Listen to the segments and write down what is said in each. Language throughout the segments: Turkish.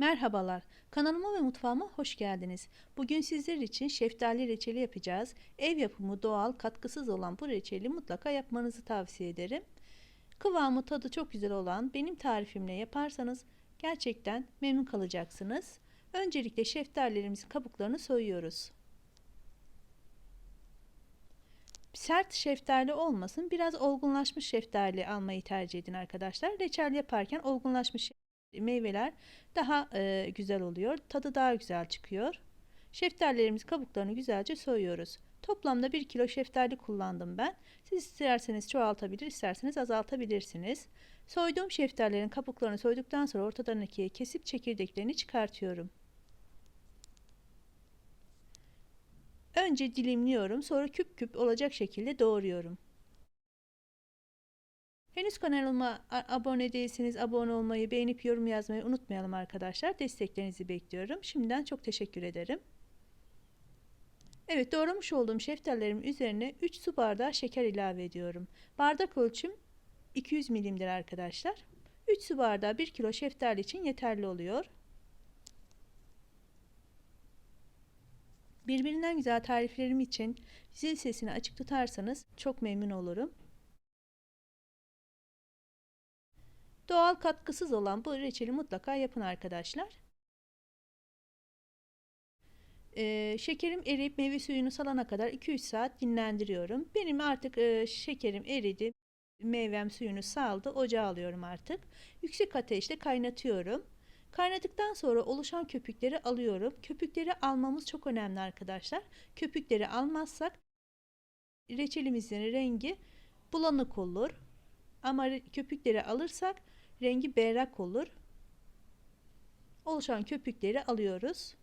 Merhabalar, kanalıma ve mutfağıma hoş geldiniz. Bugün sizler için şeftali reçeli yapacağız. Ev yapımı doğal, katkısız olan bu reçeli mutlaka yapmanızı tavsiye ederim. Kıvamı tadı çok güzel olan benim tarifimle yaparsanız gerçekten memnun kalacaksınız. Öncelikle şeftalilerimizin kabuklarını soyuyoruz. Sert şeftali olmasın, biraz olgunlaşmış şeftali almayı tercih edin arkadaşlar. Reçel yaparken olgunlaşmış meyveler daha e, güzel oluyor. Tadı daha güzel çıkıyor. Şeftalilerimiz kabuklarını güzelce soyuyoruz. Toplamda 1 kilo şeftali kullandım ben. Siz isterseniz çoğaltabilir, isterseniz azaltabilirsiniz. Soyduğum şeftalilerin kabuklarını soyduktan sonra ortadan ikiye kesip çekirdeklerini çıkartıyorum. Önce dilimliyorum, sonra küp küp olacak şekilde doğruyorum. Henüz kanalıma abone değilseniz abone olmayı, beğenip yorum yazmayı unutmayalım arkadaşlar. Desteklerinizi bekliyorum. Şimdiden çok teşekkür ederim. Evet doğramış olduğum şeftallerim üzerine 3 su bardağı şeker ilave ediyorum. Bardak ölçüm 200 milimdir arkadaşlar. 3 su bardağı 1 kilo şeftali için yeterli oluyor. Birbirinden güzel tariflerim için zil sesini açık tutarsanız çok memnun olurum. Doğal katkısız olan bu reçeli mutlaka yapın arkadaşlar. Ee, şekerim eriyip meyve suyunu salana kadar 2-3 saat dinlendiriyorum. Benim artık e, şekerim eridi. Meyvem suyunu saldı. Ocağa alıyorum artık. Yüksek ateşte kaynatıyorum. Kaynadıktan sonra oluşan köpükleri alıyorum. Köpükleri almamız çok önemli arkadaşlar. Köpükleri almazsak reçelimizin rengi bulanık olur. Ama köpükleri alırsak rengi berrak olur. Oluşan köpükleri alıyoruz.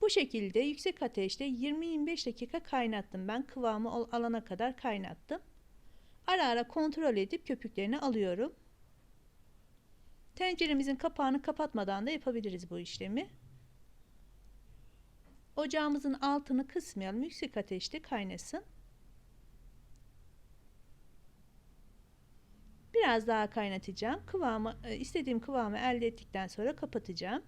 Bu şekilde yüksek ateşte 20-25 dakika kaynattım. Ben kıvamı alana kadar kaynattım. Ara ara kontrol edip köpüklerini alıyorum. Tenceremizin kapağını kapatmadan da yapabiliriz bu işlemi. Ocağımızın altını kısmayalım. Yüksek ateşte kaynasın. Biraz daha kaynatacağım. Kıvamı e, istediğim kıvamı elde ettikten sonra kapatacağım.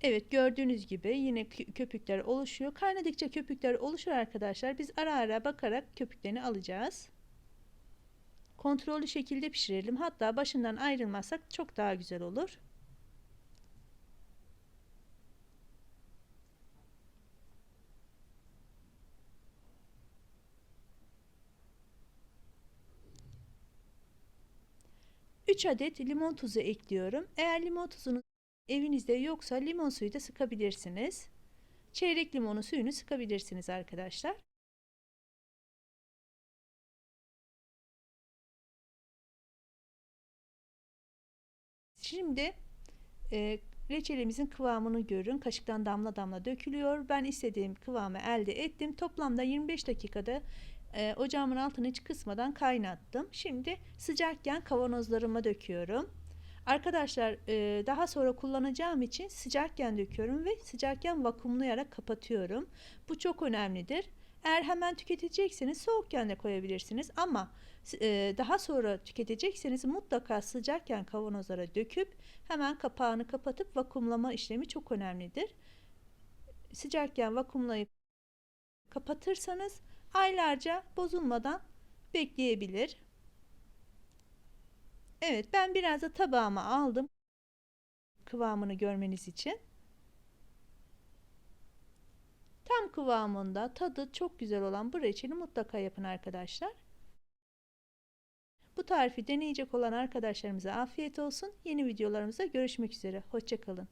Evet gördüğünüz gibi yine köpükler oluşuyor. Kaynadıkça köpükler oluşur arkadaşlar. Biz ara ara bakarak köpüklerini alacağız. Kontrollü şekilde pişirelim. Hatta başından ayrılmazsak çok daha güzel olur. 3 adet limon tuzu ekliyorum. Eğer limon tuzunuz evinizde yoksa limon suyu da sıkabilirsiniz. Çeyrek limonu suyunu sıkabilirsiniz arkadaşlar. Şimdi e, reçelimizin kıvamını görün. Kaşıktan damla damla dökülüyor. Ben istediğim kıvamı elde ettim. Toplamda 25 dakikada e, ocağımın altını hiç kısmadan kaynattım. Şimdi sıcakken kavanozlarıma döküyorum. Arkadaşlar e, daha sonra kullanacağım için sıcakken döküyorum ve sıcakken vakumlayarak kapatıyorum. Bu çok önemlidir. Eğer hemen tüketecekseniz soğukken de koyabilirsiniz ama e, daha sonra tüketecekseniz mutlaka sıcakken kavanozlara döküp hemen kapağını kapatıp vakumlama işlemi çok önemlidir. Sıcakken vakumlayıp kapatırsanız aylarca bozulmadan bekleyebilir. Evet ben biraz da tabağıma aldım kıvamını görmeniz için. Tam kıvamında tadı çok güzel olan bu reçeli mutlaka yapın arkadaşlar. Bu tarifi deneyecek olan arkadaşlarımıza afiyet olsun. Yeni videolarımızda görüşmek üzere. Hoşçakalın.